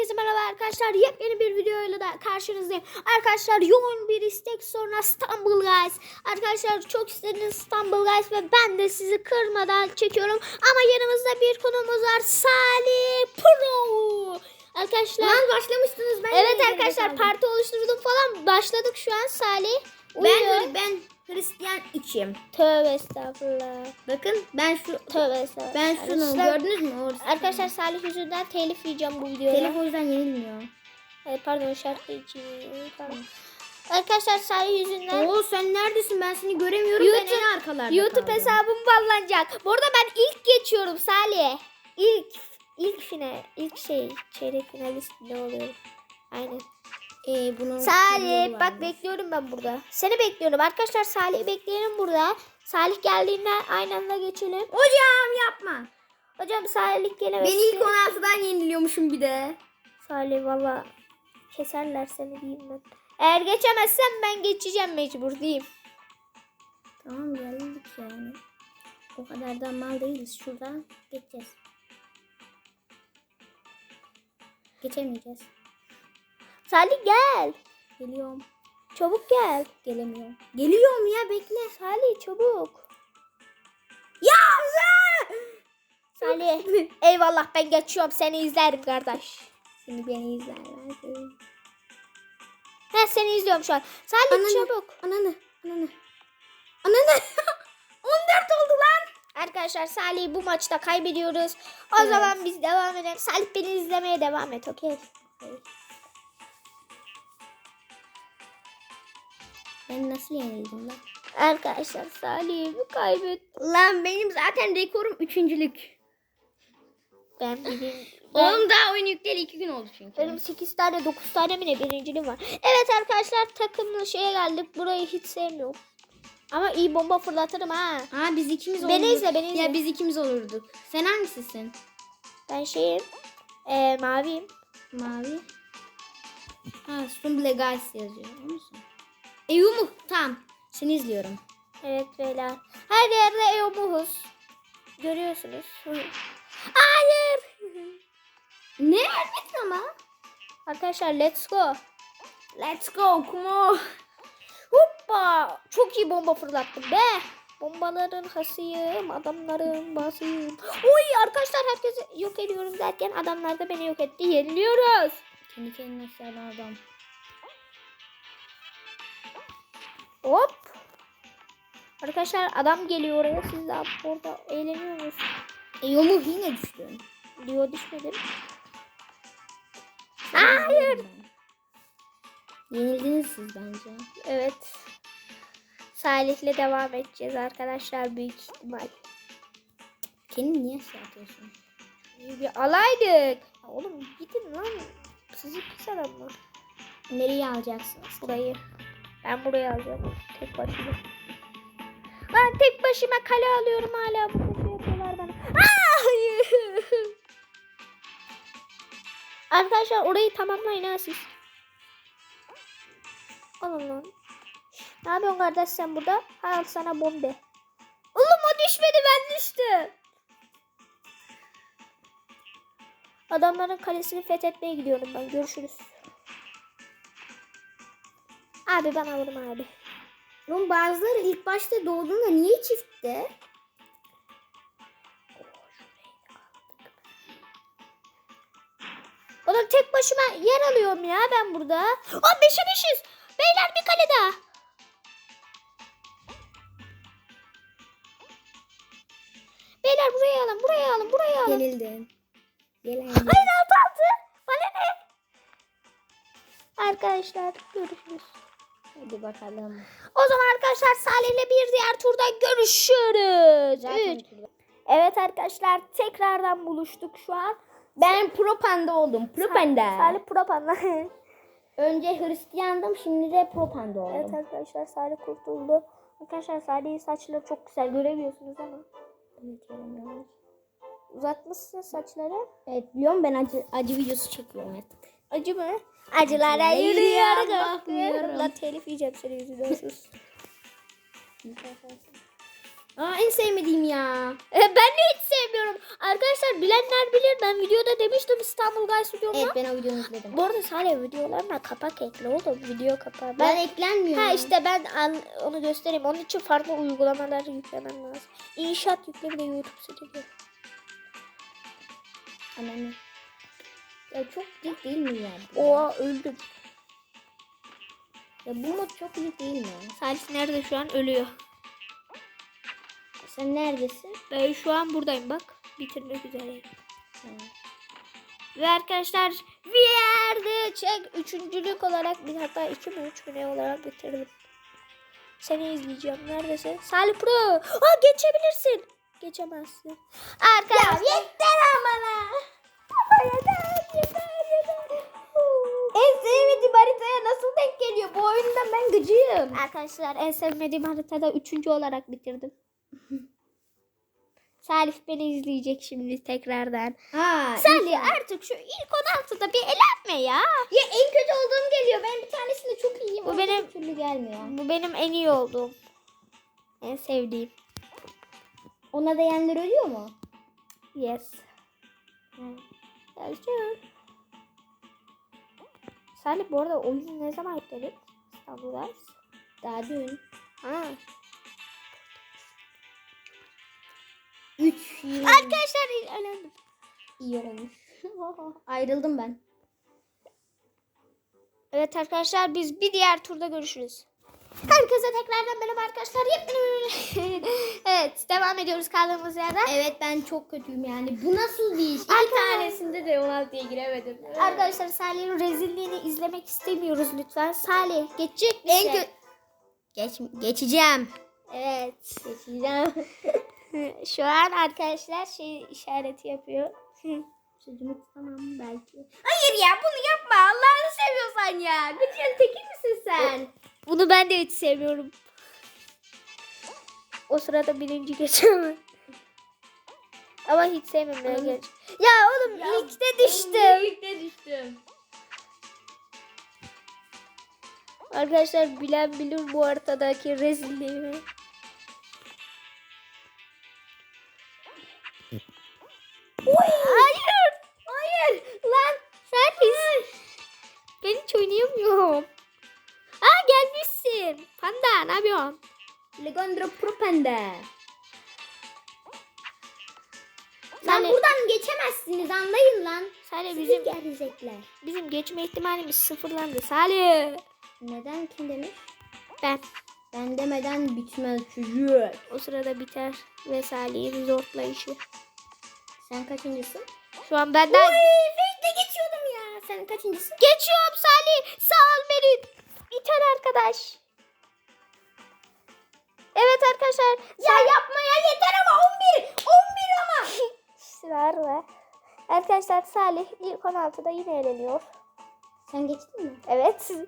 Herkese merhaba arkadaşlar. Yepyeni bir videoyla da karşınızdayım. Arkadaşlar yoğun bir istek sonra İstanbul Guys. Arkadaşlar çok istediğiniz İstanbul Guys ve ben de sizi kırmadan çekiyorum. Ama yanımızda bir konumuz var. Salih Pro. Arkadaşlar. Lan başlamıştınız ben. evet arkadaşlar parti oluşturdum falan. Başladık şu an Salih. ben uyuyor. ben Hristiyan içim. Tövbe estağfurullah. Bakın ben şu Tövbe estağfurullah. ben şunu Arkadaşlar- gördünüz mü? Orası. Arkadaşlar Salih yüzünden telif yiyeceğim bu videoya. Telef o yüzden yenilmiyor. Ay, pardon şarkı için. Pardon. Arkadaşlar Salih yüzünden Oo sen neredesin? Ben seni göremiyorum. YouTube- ben en arkalarda YouTube kaldım. hesabım banlanacak. Bu arada ben ilk geçiyorum Salih. İlk ilk final, ilk şey çeyrek finalist ne oluyor? Aynen. Ee, bunun Salih bak bekliyorum ben burada. Seni bekliyorum. Arkadaşlar Salih'i bekleyelim burada. Salih geldiğinde aynı anda geçelim. Hocam yapma. Hocam Salih gelemez. Ben ilk 16'dan yeniliyormuşum bir de. Salih valla keserler seni diyeyim ben. Eğer geçemezsem ben geçeceğim mecbur diyeyim. Tamam geldik yani. O kadar da mal değiliz. Şuradan geçeceğiz. Geçemeyeceğiz. Salih gel. Geliyorum. Çabuk gel. Gelemiyorum. Geliyorum ya bekle. Salih çabuk. Ya Salih eyvallah ben geçiyorum seni izlerim kardeş. Seni beni izlerler. He seni izliyorum şu an. Salih Ananı. çabuk. Ananı. Ananı. Ananı. 14 oldu lan. Arkadaşlar Salih'i bu maçta kaybediyoruz. O Evet. zaman biz devam edelim. Salih beni izlemeye devam et okey. Ben nasıl yenildim lan? Arkadaşlar Salih'i kaybet. Lan benim zaten rekorum üçüncülük. Ben birin... Ben, Oğlum daha oyun yükleyeli iki gün oldu çünkü. benim 8 tane 9 tane mi ne birinciliğim var. Evet arkadaşlar takımlı şeye geldik. Burayı hiç sevmiyorum. Ama iyi bomba fırlatırım ha. Aa biz ikimiz Beni olurduk. izle, beni izle. Ya biz ikimiz olurduk. Sen hangisisin? Ben şeyim. Ee, maviyim. Mavi. Ha Stumble Guys yazıyor. O musun? Eyumu tamam. Seni izliyorum. Evet beyler. Her yerde Eomuhuz. Görüyorsunuz. Hayır. Ne verdin ama? Arkadaşlar let's go. Let's go Kumo. Hoppa. Çok iyi bomba fırlattım be. Bombaların hasıyım. Adamların basıyım. Oy arkadaşlar herkesi yok ediyorum derken adamlar da beni yok etti. Yeniliyoruz. Kendi kendine aşağıdan adam. Hop. Arkadaşlar adam geliyor oraya. Siz de orada eğleniyorsunuz. Eyumu yine düştü. Diyor düşmedim. Hayır. Yenildiniz siz bence. Evet. Salih'le devam edeceğiz arkadaşlar büyük ihtimal. Kendini niye? İyi bir alaydık. Ya Oğlum gidin lan. Sizi pis adamlar. Nereye alacaksınız? Burayı. Ben burayı alacağım. Tek başıma. Lan tek başıma kale alıyorum hala. Bu kutu yapıyorlar bana. Arkadaşlar orayı tamamlayın ha siz. Alın lan. Ne yapıyorsun kardeş sen burada? Al sana bombe. Oğlum o düşmedi ben düştüm. Adamların kalesini fethetmeye gidiyorum ben. Görüşürüz. Abi bana vurma abi. Oğlum bazıları ilk başta doğduğunda niye çiftte? Oğlum tek başıma yer alıyorum ya ben burada. Aa beşe beşiz. Beyler bir kale daha. Beyler buraya alın, buraya alın, buraya alın. Yenildin. Yenildin. Hayır altı altı. Bana ne? Arkadaşlar görüşürüz. Hadi bakalım. O zaman arkadaşlar Salih'le bir diğer turda görüşürüz. Zaten Üç. Evet arkadaşlar tekrardan buluştuk şu an. Ben pro panda oldum. Pro panda. Salih Propan'la. Önce Hristiyandım şimdi de pro panda oldum. evet arkadaşlar Salih kurtuldu. Arkadaşlar Salih'in saçları çok güzel göremiyorsunuz ama. Evet. Uzatmışsın saçları. Evet biliyorum ben acı, acı videosu çekiyorum artık. Acı mı? Acılara yürüyor. bakıyorum. Lan telif yiyeceğim seni yüzünden sus. Aa en sevmediğim ya. E, ben de hiç sevmiyorum. Arkadaşlar bilenler bilir. Ben videoda demiştim İstanbul Guys videomda. Evet ben o videonu izledim. Bu arada Salih videolarına kapak ekle oğlum. Video kapağı. Ben Ben, eklenmiyor. ha işte ben an- onu göstereyim. Onun için farklı uygulamalar yüklemem lazım. İnşaat yükle bir de YouTube stüdyo. Ananı. Ya çok dik değil mi yani? Oha öldüm. Ya bu mod çok dik değil mi? Salih nerede şu an? Ölüyor. Sen neredesin? Ben şu an buradayım bak. Bitirmek üzereyim. Ve arkadaşlar yerde çek üçüncülük olarak bir hatta iki mi üç mü ne olarak bitirdim. Seni izleyeceğim. Neredesin? Salih Pro. Aa geçebilirsin. Geçemezsin. Arkadaşlar. Ya yeter amana. En sevmediğim haritaya nasıl denk geliyor? Bu oyunda ben gıcığım. Arkadaşlar en sevmediğim haritada üçüncü olarak bitirdim. Salih beni izleyecek şimdi tekrardan. Ha. Salih artık şu ilk 16'da bir elenme ya. Ya en kötü olduğum geliyor. Ben bir tanesinde çok iyiyim. Bu benim- türlü gelmiyor. Bu benim en iyi olduğum. En sevdiğim. Ona değenler ölüyor mu? Yes. Yazıyorum. Salih bu arada oyunu ne zaman yükledin? İstanbul Guys. Daha dün. Ha. 3 yıl Arkadaşlar elendim. iyi olmuş. Ayrıldım ben. Evet arkadaşlar biz bir diğer turda görüşürüz. Herkese tekrardan merhaba arkadaşlar. Evet devam ediyoruz kaldığımız yerden. Evet ben çok kötüyüm yani. Bu nasıl bir iş? İki Arkadaşlar- tanesinde de 16'ya giremedim. Arkadaşlar Salih'in rezilliğini izlemek istemiyoruz lütfen. Salih geçecek En misin? kötü... Geç, geçeceğim. Evet. Geçeceğim. Şu an arkadaşlar şey işareti yapıyor. Çocuğumu tutamam belki. Hayır ya bunu yapma. Allah'ını seviyorsan ya. Gıcığın teki misin sen? Bunu ben de hiç sevmiyorum. O sırada birinci geçemem. Ama hiç sevmemeye geç. Ya oğlum Ya, ilkte düştüm. Birlikte düştüm. Arkadaşlar bilen bilir bu haritadaki rezilliğimi. Hayır. Hayır. Lan sen Ben hiç oynayamıyorum. Panda ne yapıyorsun? Legondro Propende. Sen- Lan buradan geçemezsiniz anlayın lan. Salih Bizim bizim gerizekler. bizim geçme ihtimalimiz sıfırlandı. Salih. Neden kim demiş? Ben. Ben demeden bitmez çocuk. O sırada biter ve Salih'in zorlayışı. Sen kaçıncısın? Şu an benden Bekle geçiyordum ya. Sen kaçıncısın? geçiyorum Salih. Sağ ol beni. İter arkadaş. Evet arkadaşlar. Ya yapma ya yeter ama 11. 11 ama. Sırar ve arkadaşlar Salih ilk 16'da yine eğleniyor. Sen geçtin mi? Evet.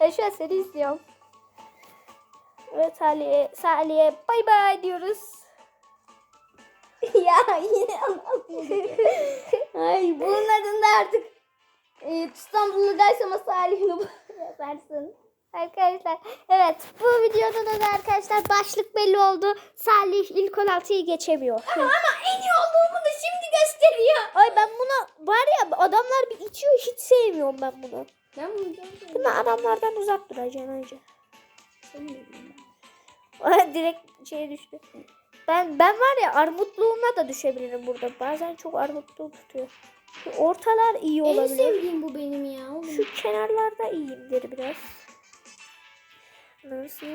Ben şu an seni izliyorum. Evet Salih'e Salih'e bay bay diyoruz. ya yine anlatmadım. Ay bunun adında artık e, İstanbul'u dersem Salih'ini yaparsın. Arkadaşlar evet bu videoda da arkadaşlar başlık belli oldu. Salih ilk 16'yı geçemiyor. Ama en iyi olduğumu da şimdi gösteriyor. Ay ben buna var ya adamlar bir içiyor hiç sevmiyorum ben bunu. Ben bunu. Buna adamlardan uzak duracaksın önce. Direkt şeye düştü. Ben ben var ya armutluğuna da düşebilirim burada. Bazen çok armutluğum tutuyor. Şu ortalar iyi En olabilir. sevdiğim bu benim ya. oğlum. Şu kenarlarda iyiyimdir biraz. Nasıl?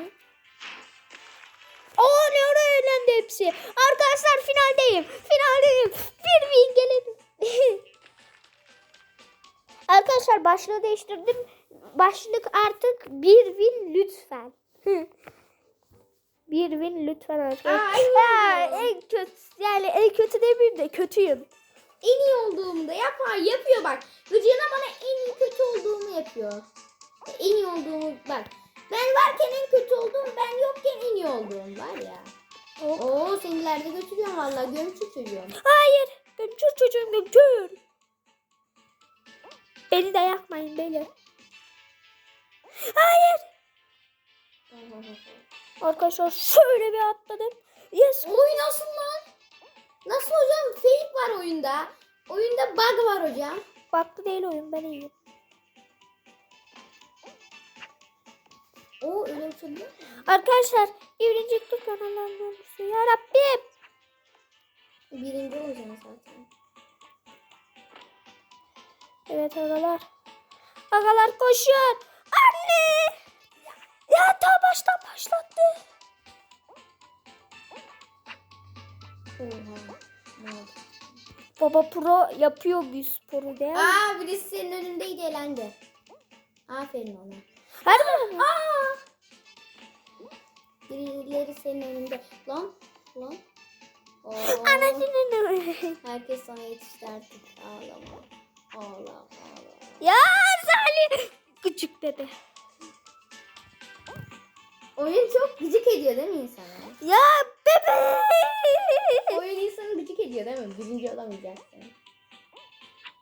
Aa ne ara eğlendi hepsi. Arkadaşlar finaldeyim. Finaldeyim. Bir win gelelim. Arkadaşlar başlığı değiştirdim. Başlık artık bir win lütfen. bir win lütfen arkadaşlar. Aa, en kötü yani en kötü demeyeyim de kötüyüm. En iyi olduğumu da yapar yapıyor bak. Gıcığına bana en iyi kötü olduğumu yapıyor. En iyi olduğumu bak. Ben varken en kötü olduğum ben yokken en iyi olduğum var ya. Oo senilerde götürüyorum valla gömçü çocuğum. Hayır. Gömçür çocuğum gömçür. Beni de yakmayın beni. Hayır. Arkadaşlar şöyle bir atladım. Yes. Oy nasıl lan? Nasıl hocam? Fake var oyunda. Oyunda bug var hocam. Baktı değil oyun ben iyiyim. O öyle bir şey mi? Arkadaşlar birinci kanallarında olursun. Ya Rabbim. Birinci olacağım zaten. Evet agalar. Agalar koşun. Anne. Ya ta baştan başlattı. Oha. Ne oldu? Baba pro yapıyor bir sporu değil mi? Aa birisi senin önündeydi elendi. Aferin ona. Hadi mi? Aa! Birileri senin önünde. Lan lan. Oo. Anacının Herkes sana yetişti artık. Ağlama. Ağla ağla. Ya Salih. Küçük dedi. Oyun çok gıcık ediyor değil mi insana? Ya bebe. Oyun insanı gıcık ediyor değil mi? Birinci olamayacaksın.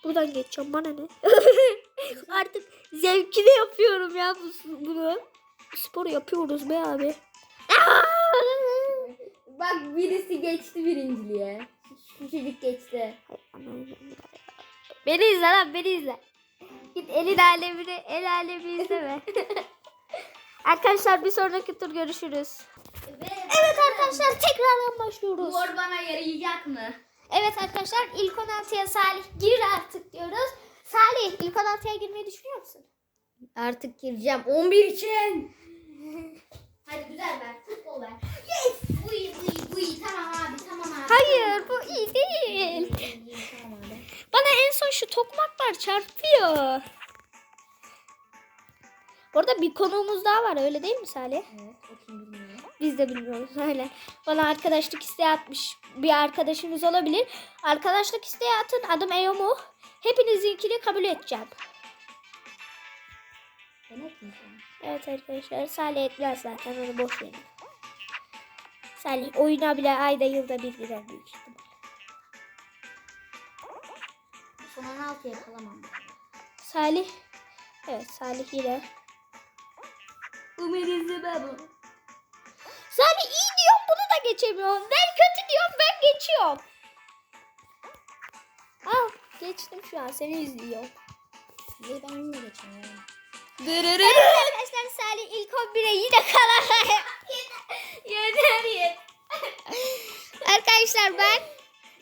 Buradan geçeceğim bana ne? Artık zevkini yapıyorum ya bu, bunu. Bu sporu yapıyoruz be abi. Bak birisi geçti birinciliğe. Şu çocuk geçti. Beni izle lan beni izle. Git elin alemini el alemi izleme. arkadaşlar bir sonraki tur görüşürüz. Evet arkadaşlar tekrardan başlıyoruz. Mor bana yarayacak mı? Evet arkadaşlar ilk 16'ya Salih gir artık diyoruz. Salih ilk 16'ya girmeyi düşünüyor musun? Artık gireceğim. 11 için. Hadi güzel ver. Futbol ver. Yes. Bu iyi bu iyi bu iyi. Tamam abi tamam abi. Hayır bu iyi değil. İyi, iyi, tamam abi. Bana en son şu tokmaklar çarpıyor. Orada bir konuğumuz daha var öyle değil mi Salih? Evet o kim bilmiyor. Biz de bilmiyoruz öyle. Bana arkadaşlık isteği atmış bir arkadaşımız olabilir. Arkadaşlık isteği atın adım Eyomu. Hepinizinkini kabul edeceğim. Evet arkadaşlar Salih etmez zaten onu boş verin. Salih oyuna bile ayda yılda bir girer büyük ihtimal. Son 16 yakalamam. Salih. Evet Salih yine. Umudumuzu bu. Salih iyi diyorum bunu da geçemiyorum. Ben kötü diyorum ben geçiyorum. Geçtim şu an seni izliyorum. Ve ben yine geçemiyorum. Evet arkadaşlar Salih ilk 11'e yine kalan. Yeter. arkadaşlar ben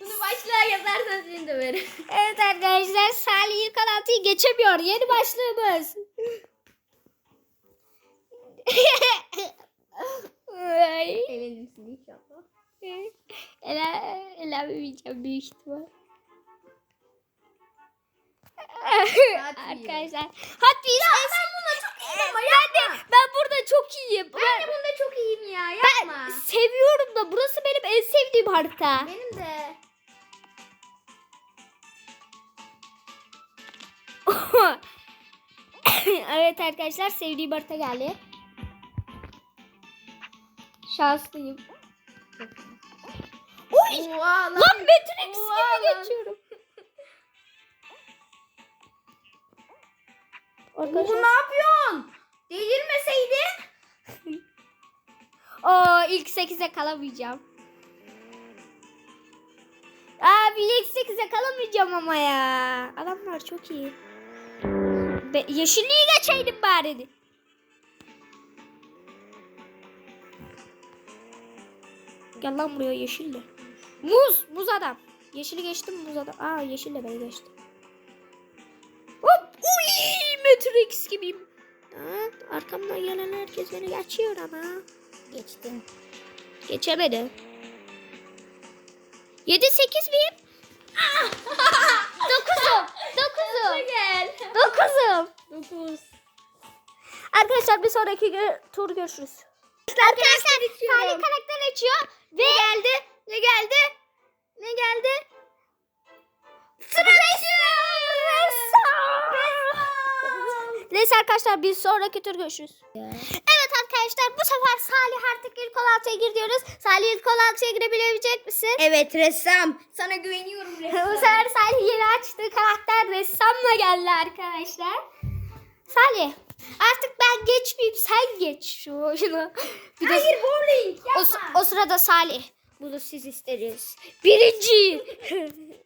Bunu başlığa yazarsan seni döverim. Evet arkadaşlar Salih ilk 16'yı geçemiyor. Yeni başlığımız. Ay. Elenirsin inşallah. Ela, elenmeyeceğim büyük ihtimal. Arkadaşlar. Hot Wheels. ben bunda çok iyiyim ama ben, de, ben burada çok iyiyim. Ben de bunda çok iyiyim ya. Yapma. ben seviyorum da burası benim en sevdiğim harita. Benim de. evet arkadaşlar sevdiğim harita geldi. Şanslıyım. Oy! Oha lan. Lan Matrix gibi geçiyorum. Arkadaşlar. ne yapıyorsun? Delirmeseydin. Oo ilk 8'e kalamayacağım. Abi ilk 8'e kalamayacağım ama ya. Adamlar çok iyi. Be yeşilliği geçeydim bari. Gel lan buraya yeşilli. Muz, muz adam. Yeşili geçtim muz adam. Aa yeşille beni geçti. Matrix gibiyim. Aa, arkamdan gelen herkes beni geçiyor ama. Geçtin. Geçemedi. 7 8 miyim? 9'um. 9'um. Gel. 9'um. 9. Arkadaşlar bir sonraki gö- tur görüşürüz. Arkadaşlar Salih karakter açıyor ve geldi. Ne geldi? Ne geldi? Neyse arkadaşlar bir sonraki tur görüşürüz. Evet arkadaşlar bu sefer Salih artık ilk 16'ya gir diyoruz. Salih ilk 16'ya girebilecek misin? Evet ressam. Sana güveniyorum Bu sefer Salih yeni açtığı karakter ressamla geldi arkadaşlar. Salih artık ben geçmeyeyim sen geç şu oyunu. Bir de- Hayır bowling o, yapma. s- o sırada Salih. Bunu siz isteriz. Birinci.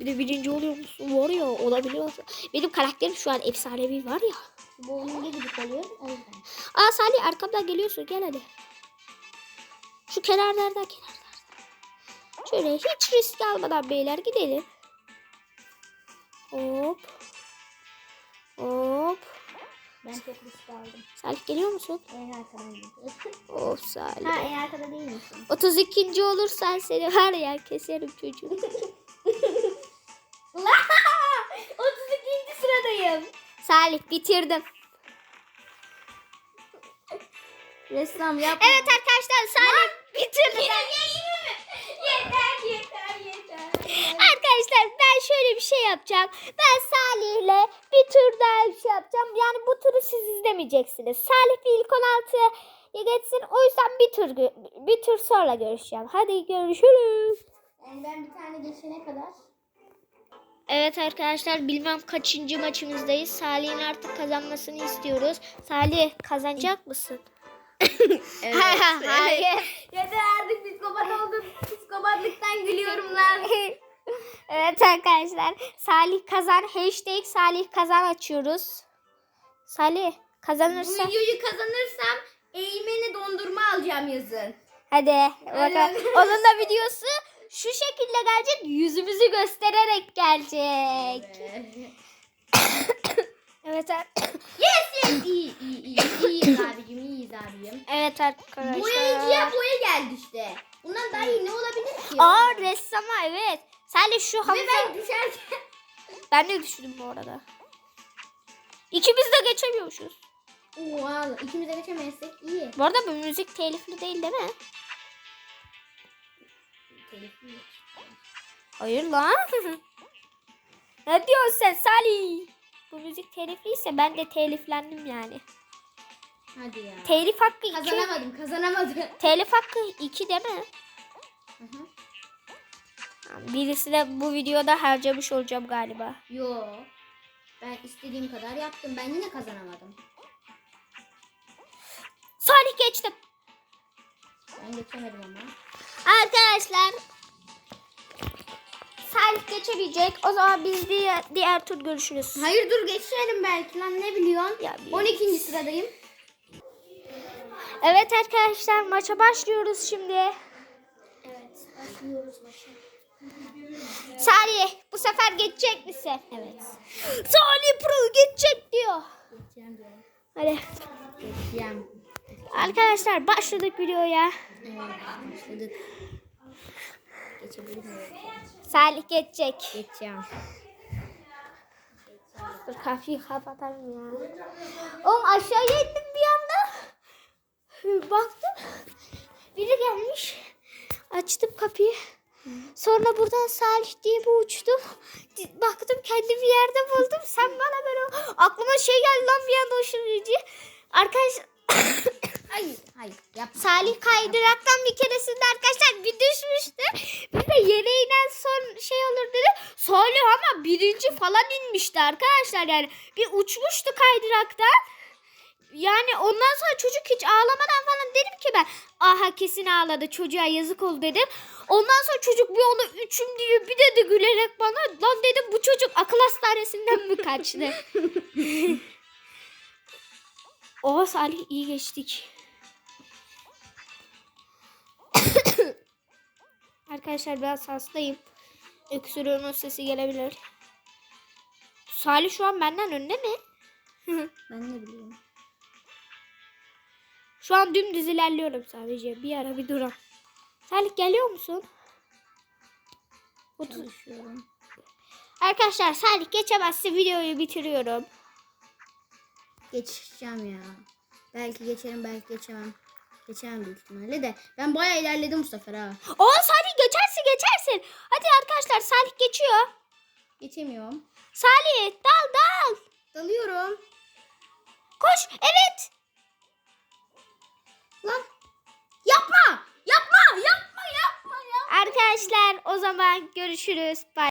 bir de birinci oluyor musun? Var ya olabiliyorsun. Benim karakterim şu an efsanevi var ya. Bowling'e gidip oluyor. O yüzden. Aa Salih arkamdan geliyorsun gel hadi. Şu kenarlardan kenarlardan. Şöyle hiç risk almadan beyler gidelim. Hop. Hop. Ben çok risk aldım. Salih geliyor musun? En gidiyorum. Of Salih. ha en arkada değil misin? 32. olursan seni var ya keserim çocuğum. 32. sıradayım. Salih bitirdim. Ressam yapma. Evet arkadaşlar Salih bitirdi. yeter yeter yeter. Arkadaşlar ben şöyle bir şey yapacağım. Ben Salih'le bir tur daha bir şey yapacağım. Yani bu turu siz izlemeyeceksiniz. Salih bir ilk 16'ya geçsin. O yüzden bir tur bir tur sonra görüşeceğim. Hadi görüşürüz. Yani ben bir tane geçene kadar. Evet arkadaşlar bilmem kaçıncı maçımızdayız. Salih'in artık kazanmasını istiyoruz. Salih kazanacak mısın? Hayır. Yeter artık psikopat oldum. Psikopatlıktan gülüyorum lan. evet arkadaşlar. Salih kazan. Hashtag Salih kazan açıyoruz. Salih Bu kazanırsa. videoyu kazanırsam eğmeni dondurma alacağım yazın. Hadi bakalım. Onun da videosu şu şekilde gelecek. Yüzümüzü göstererek gelecek. Evet. ar- yes yes. İyi iyi iyi. İyiyiz abicim iyiyiz abicim. evet arkadaşlar. Boyayıcıya boya geldi işte. Bundan daha iyi ne olabilir ki? Aa ressama evet. Salih şu. Ve ben düşerken. Ben de düşündüm bu arada. İkimiz de geçemiyormuşuz. Oha ikimiz de geçemezsek iyi. Bu arada bu müzik telifli değil değil mi? Hayır lan. ne diyorsun sen Salih? Bu müzik telifliyse ben de teliflendim yani. Hadi ya. Telif hakkı 2. Kazanamadım kazanamadım. Telif hakkı 2 değil mi? Hı hı. Birisi de bu videoda harcamış olacağım galiba. Yo. Ben istediğim kadar yaptım. Ben yine kazanamadım. Salih geçtim. Ben geçemedim ama. Arkadaşlar Salih geçebilecek. O zaman biz diğer, diğer tur görüşürüz. Hayır dur geçelim belki lan ne biliyorsun? Ya, bir- 12. sıradayım. Evet arkadaşlar maça başlıyoruz şimdi. Evet başlıyoruz başa. Salih bu sefer geçecek misin? Evet. Salih Pro geçecek diyor. Geçeceğim diyorum. Hadi. Geçeceğim. Arkadaşlar başladık videoya. Evet başladık. Geçebilir miyim? Salih geçecek. Geçeceğim. Dur kapıyı kapatalım ya. Oğlum aşağıya indim bir anda. Baktım. Biri gelmiş. Açtım kapıyı. Sonra buradan Salih diye bir uçtum. Baktım kendimi yerde buldum. Sen bana böyle aklıma şey geldi lan bir anda o şırıcı. Arkadaş Hayır hayır yap. Salih kaydıraktan bir keresinde arkadaşlar bir düşmüştü. Bir de yere inen son şey olur dedi. Salih ama birinci falan inmişti arkadaşlar yani. Bir uçmuştu kaydıraktan. Yani ondan sonra çocuk hiç ağlamadan falan dedim ki ben aha kesin ağladı çocuğa yazık oldu dedim. Ondan sonra çocuk bir onu üçüm diyor bir dedi gülerek bana lan dedim bu çocuk akıl hastanesinden mi kaçtı? Oha Salih iyi geçtik. Arkadaşlar ben hastayım. Öksürüğümün sesi gelebilir. Salih şu an benden önde mi? Ben ne biliyorum. Şu an dümdüz ilerliyorum sadece. Bir ara bir duram. Salih geliyor musun? Çalışıyorum. Arkadaşlar Salih geçemezse videoyu bitiriyorum. Geçeceğim ya. Belki geçerim belki geçemem. Geçemem büyük ihtimalle de. Ben bayağı ilerledim bu sefer ha. Oo Salih geçersin geçersin. Hadi arkadaşlar Salih geçiyor. Geçemiyorum. Salih dal dal. Dalıyorum. Koş evet. Lan. Yapma. Yapma. Yapma. Yapma. Yapma. Arkadaşlar o zaman görüşürüz. Bye.